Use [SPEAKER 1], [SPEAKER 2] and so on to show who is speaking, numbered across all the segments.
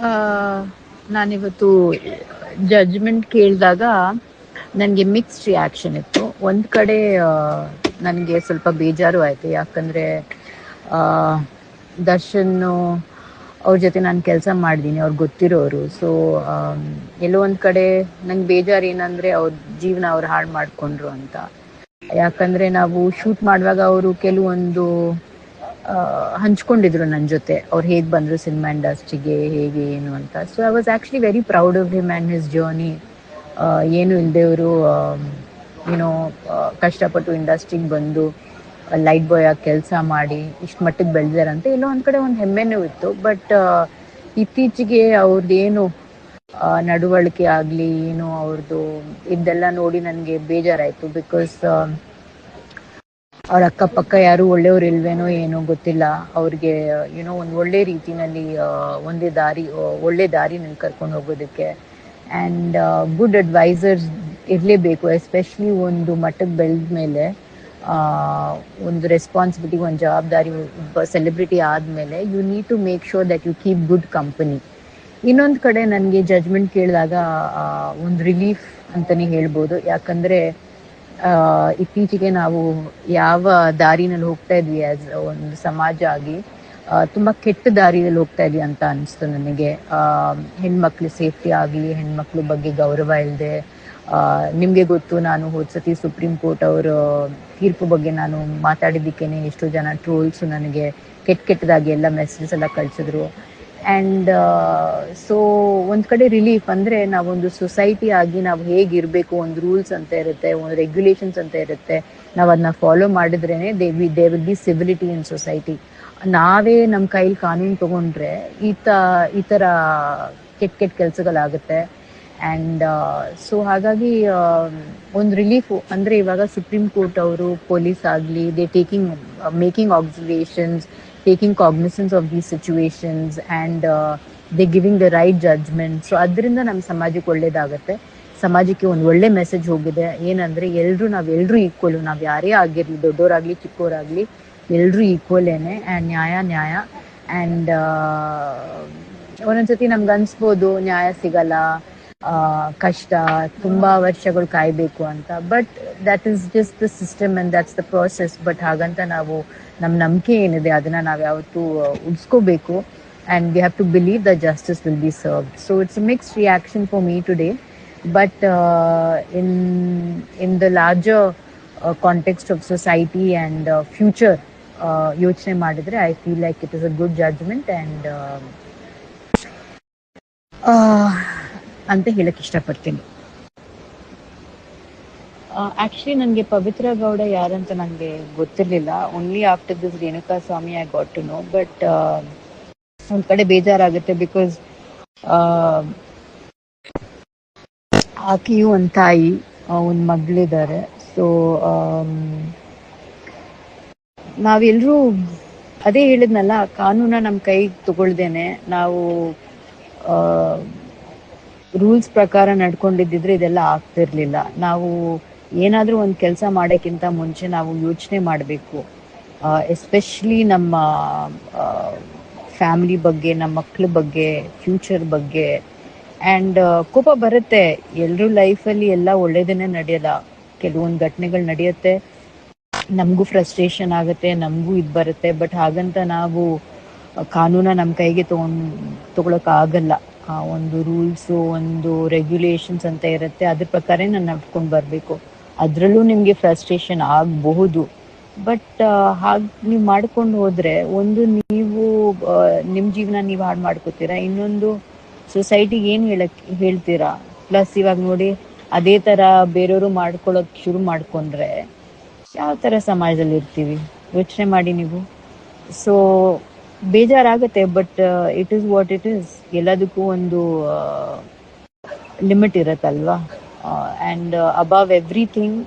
[SPEAKER 1] ಆ, ನಾನಿವತ್ತು ಜಡ್ಜ್ಮೆಂಟ್ ಕೇಳಿದಾಗ ನನಗೆ ಮಿಕ್ಸ್ ರಿಯಾಕ್ಷನ್ ಇತ್ತು. ಒಂದು ಕಡೆ ನನಗೆ ಸ್ವಲ್ಪ ಬೇಜಾರು ಆಯಿತು. ಯಾಕಂದರೆ ದರ್ಶನ್ ಅವ್ರ ಜೊತೆ ನಾನು ಕೆಲಸ ಮಾಡಿದ್ದೀನಿ ಅವ್ರ್ ಗೊತ್ತಿರೋರು. ಸೊ ಎಲ್ಲೋ ಒಂದು ಕಡೆ ನಂಗೆ ಬೇಜಾರು ಏನಂದರೆ ಅವ್ರ ಜೀವನ ಅವ್ರು ಹಾಳು ಮಾಡಿಕೊಂಡ್ರು ಅಂತ. ಯಾಕಂದರೆ ನಾವು ಶೂಟ್ ಮಾಡುವಾಗ ಅವರು ಕೆಲವೊಂದು ಆ, ಹಂಚ್ಕೊಂಡಿದ್ರು ನನ್ನ ಜೊತೆ. ಅವ್ರು ಹೇಗೆ ಬಂದರು ಸಿನಿಮಾ ಇಂಡಸ್ಟ್ರಿಗೆ, ಹೇಗೆ, ಏನು ಅಂತ. So I was actually very proud of him and his journey ಏನು ಇಲ್ಲದೆವರು ಏನೋ ಕಷ್ಟಪಟ್ಟು ಇಂಡಸ್ಟ್ರಿಗೆ ಬಂದು ಲೈಟ್ ಬಾಯ್ ಆಗಿ ಕೆಲಸ ಮಾಡಿ, ಇಷ್ಟು ಮಟ್ಟಿಗೆ ಬೆಳೆದಾರಂತೆ ಎಲ್ಲೋ ಒಂದು ಕಡೆ ಒಂದು ಹೆಮ್ಮೆನೂ ಇತ್ತು. ಬಟ್ ಇತ್ತೀಚೆಗೆ ಏನು ನಡವಳಿಕೆ ಆಗಲಿ, ಏನು ಅವ್ರದ್ದು ಇದೆಲ್ಲ ನೋಡಿ ನನಗೆ ಬೇಜಾರಾಯಿತು. ಬಿಕಾಸ್ ಅವ್ರ ಅಕ್ಕಪಕ್ಕ ಯಾರು ಒಳ್ಳೆಯವ್ರು ಇಲ್ವೇನೋ ಏನೋ ಗೊತ್ತಿಲ್ಲ. ಅವ್ರಿಗೆ ಏನೋ ಒಂದು ಒಳ್ಳೆ ರೀತಿನಲ್ಲಿ ಒಂದೇ ದಾರಿ ಒಳ್ಳೆ ದಾರಿನಲ್ಲಿ ಕರ್ಕೊಂಡು ಹೋಗೋದಕ್ಕೆ. ಆ್ಯಂಡ್ ಗುಡ್ ಅಡ್ವೈಸರ್ಸ್ ಇರಲೇಬೇಕು ಎಸ್ಪೆಷಲಿ ಒಂದು ಮಟ್ಟಕ್ಕೆ ಬೆಳೆದ ಮೇಲೆ ಒಂದು ರೆಸ್ಪಾನ್ಸಿಬಿಲಿಟಿ ಒಂದು ಜವಾಬ್ದಾರಿ, ಒಬ್ಬ ಸೆಲೆಬ್ರಿಟಿ ಆದಮೇಲೆ you need to make sure that you keep good company ಇನ್ನೊಂದು ಕಡೆ ನನಗೆ ಜಜ್ಮೆಂಟ್ ಕೇಳಿದಾಗ ಒಂದು ರಿಲೀಫ್ ಅಂತಲೇ ಹೇಳ್ಬೋದು. ಯಾಕಂದರೆ ಇತ್ತೀಚೆಗೆ ನಾವು ಯಾವ ದಾರಿನಲ್ಲಿ ಹೋಗ್ತಾ ಇದ್ವಿ ಆಸ್ ಒಂದು ಸಮಾಜ ಆಗಿ ತುಂಬ ಕೆಟ್ಟ ದಾರಿಯಲ್ಲಿ ಹೋಗ್ತಾ ಇದ್ವಿ ಅಂತ ಅನಿಸ್ತು ನನಗೆ. ಹೆಣ್ಮಕ್ಳು ಸೇಫ್ಟಿ ಆಗಲಿ, ಹೆಣ್ಮಕ್ಳ ಬಗ್ಗೆ ಗೌರವ ಇಲ್ಲದೆ ನಿಮಗೆ ಗೊತ್ತು ನಾನು ಹೋದ ಸತಿ ಸುಪ್ರೀಂ ಕೋರ್ಟ್ ಅವರ ತೀರ್ಪು ಬಗ್ಗೆ ನಾನು ಮಾತಾಡಿದ್ದಕ್ಕೇನೆ ಎಷ್ಟೋ ಜನ ಟ್ರೋಲ್ಸು ನನಗೆ ಕೆಟ್ಟ ಕೆಟ್ಟದಾಗಿ ಎಲ್ಲ ಮೆಸೇಜಸ್ ಎಲ್ಲ ಕಳಿಸಿದ್ರು. ಆ್ಯಂಡ್ ಸೊ ಒಂದು ಕಡೆ ರಿಲೀಫ್ ಅಂದರೆ ನಾವೊಂದು ಸೊಸೈಟಿ ಆಗಿ ನಾವು ಹೇಗಿರಬೇಕು, ಒಂದು ರೂಲ್ಸ್ ಅಂತ ಇರುತ್ತೆ, ಒಂದು ರೆಗ್ಯುಲೇಷನ್ಸ್ ಅಂತ ಇರುತ್ತೆ ನಾವು ಅದನ್ನ follow ಮಾಡಿದ್ರೇ they we they will be civility in society ನಾವೇ ನಮ್ಮ ಕೈಲಿ ಕಾನೂನು ತಗೊಂಡ್ರೆ ಈ ಈ ಥರ ಕೆಟ್ಟ ಕೆಟ್ಟ ಕೆಲ್ಸಗಳಾಗುತ್ತೆ ಆ್ಯಂಡ್ ಸೊ ಹಾಗಾಗಿ ಒಂದು ರಿಲೀಫು ಅಂದರೆ ಇವಾಗ ಸುಪ್ರೀಂ ಕೋರ್ಟ್ ಅವರು ಪೊಲೀಸ್ ಆಗಲಿ they taking making observations taking cognizance of these situations and they giving the right judgment so ಅದರಿಂದ ನಮ್ಮ ಸಮಾಜಕ್ಕೆ ಒಳ್ಳೇದಾಗುತ್ತೆ. ಸಮಾಜಕ್ಕೆ ಒಂದು ಒಳ್ಳೆ ಮೆಸೇಜ್ ಹೋಗಿದೆ. ಏನಂದ್ರೆ ಎಲ್ಲರೂ ನಾವೆಲ್ಲರೂ ಈಕ್ವಲು ನಾವು ಯಾರೇ ಆಗಿರಲಿ ದೊಡ್ಡವರಾಗಲಿ ಚಿಕ್ಕವರಾಗಲಿ ಎಲ್ಲರೂ ಈಕ್ವಲೇನೆ ಆ್ಯಂಡ್ ನ್ಯಾಯ ನ್ಯಾಯ. ಆ್ಯಂಡ್ ಒಂದೊಂದ್ಸತಿ ನಮ್ಗೆ ಅನ್ಸ್ಬೋದು, ನ್ಯಾಯ ಸಿಗಲ್ಲ. ಕಷ್ಟ, ತುಂಬಾ ವರ್ಷಗಳು ಕಾಯಬೇಕು ಅಂತ. But that is just the system and that's the process but ಹಾಗಂತ ನಾವು ನಮ್ಮ ನಂಬಿಕೆ ಏನಿದೆ ಅದನ್ನ ನಾವು ಯಾವತ್ತೂ ಉಳಿಸ್ಕೋಬೇಕು. And we have to believe the justice will be serve so it's mixed reaction for me today but in in the larger context of society and future ಯೋಚನೆ ಮಾಡಿದ್ರೆ I feel like it is a good judgment and ಅಂತ ಹೇಳಕ್ ಇಷ್ಟಪಡ್ತೀನಿ. Actually ನನಗೆ ಪವಿತ್ರ ಗೌಡ ಯಾರಂತ ನನಗೆ ಗೊತ್ತಿರಲಿಲ್ಲ. Only after this Renuka Swamy I got to know but ಒಂದ್ ಕಡೆ ಬೇಜಾರಾಗುತ್ತೆ ಬಿಕಾಸ್ ಆಕೆಯು ಒಂದ್ ತಾಯಿ ಒಂದ್ ಮಗಳಿದ್ದಾರೆ ಸೊ ನಾವೆಲ್ಲರೂ ಅದೇ ಹೇಳಿದ್ನಲ್ಲ, ಕಾನೂನ ನಮ್ಮ ಕೈಗೆ ತಗೊಳ್ದೇನೆ. ನಾವು ರೂಲ್ಸ್ ಪ್ರಕಾರ ನಡ್ಕೊಂಡಿದ್ದಿದ್ರೆ ಇದೆಲ್ಲ ಆಗ್ತಿರ್ಲಿಲ್ಲ. ನಾವು ಏನಾದ್ರೂ ಒಂದು ಕೆಲಸ ಮಾಡೋಕ್ಕಿಂತ ಮುಂಚೆ ನಾವು ಯೋಚನೆ ಮಾಡಬೇಕು. ಎಸ್ಪೆಷಲಿ ನಮ್ಮ ಫ್ಯಾಮಿಲಿ ಬಗ್ಗೆ, ನಮ್ಮ ಮಕ್ಳ ಬಗ್ಗೆ ಫ್ಯೂಚರ್ ಬಗ್ಗೆ. ಆ್ಯಂಡ್ ಕೋಪ ಬರುತ್ತೆ. ಎಲ್ಲರೂ ಲೈಫಲ್ಲಿ ಎಲ್ಲ ಒಳ್ಳೇದನ್ನೇ ನಡೆಯಲ್ಲ. ಕೆಲವೊಂದು ಘಟನೆಗಳು ನಡೆಯುತ್ತೆ. ನಮಗೂ ಫ್ರಸ್ಟ್ರೇಷನ್ ಆಗುತ್ತೆ, ನಮಗೂ ಇದು ಬರುತ್ತೆ. ಬಟ್ ಹಾಗಂತ ನಾವು ಕಾನೂನ ನಮ್ಮ ಕೈಗೆ ತಗೊಂಡ್, ತಗೊಳಕ್ ಆಗಲ್ಲ. ಆ, ಒಂದು ರೂಲ್ಸು ಒಂದು ರೆಗ್ಯುಲೇಷನ್ಸ್ ಅಂತ ಇರುತ್ತೆ. ಅದ್ರ ಪ್ರಕಾರ ನಾನು ನಡ್ಕೊಂಡು ಬರಬೇಕು. ಅದರಲ್ಲೂ ನಿಮಗೆ ಫ್ರಸ್ಟ್ರೇಷನ್ ಆಗಬಹುದು. ಬಟ್ ಹಾಗೆ ನೀವು ಮಾಡ್ಕೊಂಡು ಹೋದ್ರೆ, ಒಂದು ನೀವು ನಿಮ್ಮ ಜೀವನ ನೀವು ಹಾಳು ಮಾಡ್ಕೋತೀರಾ? ಇನ್ನೊಂದು ಸೊಸೈಟಿಗೆ ಏನು ಹೇಳಕ್, ಹೇಳ್ತೀರಾ? ಪ್ಲಸ್ ಇವಾಗ ನೋಡಿ, ಅದೇ ಥರ ಬೇರೆಯವರು ಮಾಡ್ಕೊಳ್ಳೋಕೆ ಶುರು ಮಾಡ್ಕೊಂಡ್ರೆ, ಯಾವ ಥರ ಸಮಾಜದಲ್ಲಿ ಇರ್ತೀವಿ ಯೋಚನೆ ಮಾಡಿ ನೀವು. ಸೊ ಬೇಜಾರಾಗುತ್ತೆ but it is what it is ಎಲ್ಲದಕ್ಕೂ ಒಂದು ಲಿಮಿಟ್ ಇರತ್ತಲ್ವಾ? ಆ್ಯಂಡ್ ಅಬವ್ ಎವ್ರಿಥಿಂಗ್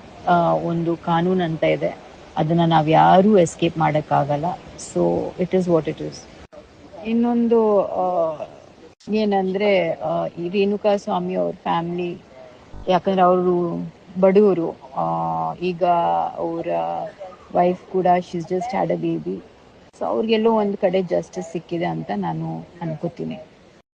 [SPEAKER 1] ಒಂದು ಕಾನೂನು ಅಂತ ಇದೆ. ಅದನ್ನ ನಾವು ಯಾರೂ ಎಸ್ಕೇಪ್ ಮಾಡೋಕ್ಕಾಗಲ್ಲ. So it is what it is ಇನ್ನೊಂದು ಏನಂದ್ರೆ ಈ ರೇಣುಕಾ ಸ್ವಾಮಿ ಅವ್ರ ಫ್ಯಾಮಿಲಿ ಯಾಕಂದ್ರೆ ಅವರು ಬಡವರು ಈಗ ಅವರ ವೈಫ್ ಕೂಡ she's just had a baby so ಅವ್ರಿಗೆಲ್ಲೋ ಒಂದು ಕಡೆ ಜಸ್ಟಿಸ್ ಸಿಕ್ಕಿದೆ ಅಂತ ನಾನು ಅನ್ಕೋತೀನಿ.